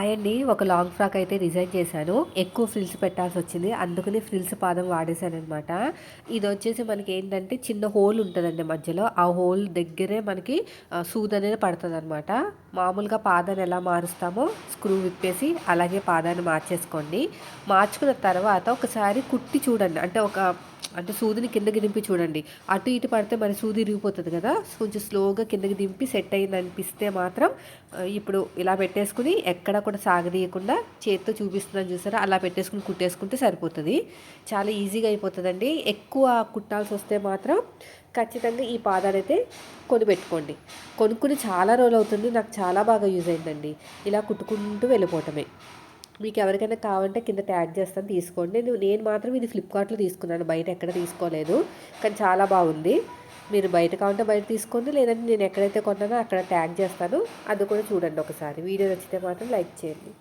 అండి ఒక long frock అయితే డిజైన్ చేశాను. ఎక్కువ ఫ్రిల్స్ పెట్టాల్సి వచ్చింది. అందుకని ఫ్రిల్స్ పాదం వాడేశాను అనమాట ఇది వచ్చేసి మనకి ఏంటంటే చిన్న హోల్ ఉంటుందండి మధ్యలో. ఆ హోల్ దగ్గరే మనకి సూద్ అనేది పడుతుంది అనమాట మామూలుగా పాదాన్ని ఎలా మారుస్తామో స్క్రూ విప్పేసి అలాగే పాదాన్ని మార్చేసుకోండి. మార్చుకున్న తర్వాత ఒకసారి కుట్టి చూడండి. అంటే ఒక అంటే సూదిని కిందకి దింపి చూడండి. అటు ఇటు పడితే మరి సూది ఇరిగిపోతుంది కదా. కొంచెం స్లోగా కిందకి దింపి సెట్ అయింది అనిపిస్తే మాత్రం ఇప్పుడు ఇలా పెట్టేసుకుని ఎక్కడ కూడా సాగదీయకుండా చేత్తో చూపిస్తుందని చూసారా? అలా పెట్టేసుకుని కుట్టేసుకుంటే సరిపోతుంది. చాలా ఈజీగా అయిపోతుందండి. ఎక్కువ కుట్టాల్సి వస్తే మాత్రం ఖచ్చితంగా ఈ పాదానైతే కొని పెట్టుకోండి. కొనుక్కుని చాలా రోజులు అవుతుంది. నాకు చాలా బాగా యూజ్ అయిందండి. ఇలా కుట్టుకుంటూ వెళ్ళిపోవటమే. మీకు ఎవరికైనా కావాలంటే కింద ట్యాగ్ చేస్తాను తీసుకోండి. నేను నేను మాత్రం ఇది ఫ్లిప్కార్ట్లో తీసుకున్నాను. బయట ఎక్కడ తీసుకోలేదు. కానీ చాలా బాగుంది. మీరు బయట కావాలంటే బయట తీసుకోండి. లేదంటే నేను ఎక్కడైతే కొన్నానో అక్కడ ట్యాగ్ చేస్తాను. అది కూడా చూడండి ఒకసారి. వీడియో నచ్చితే మాత్రం లైక్ చేయండి.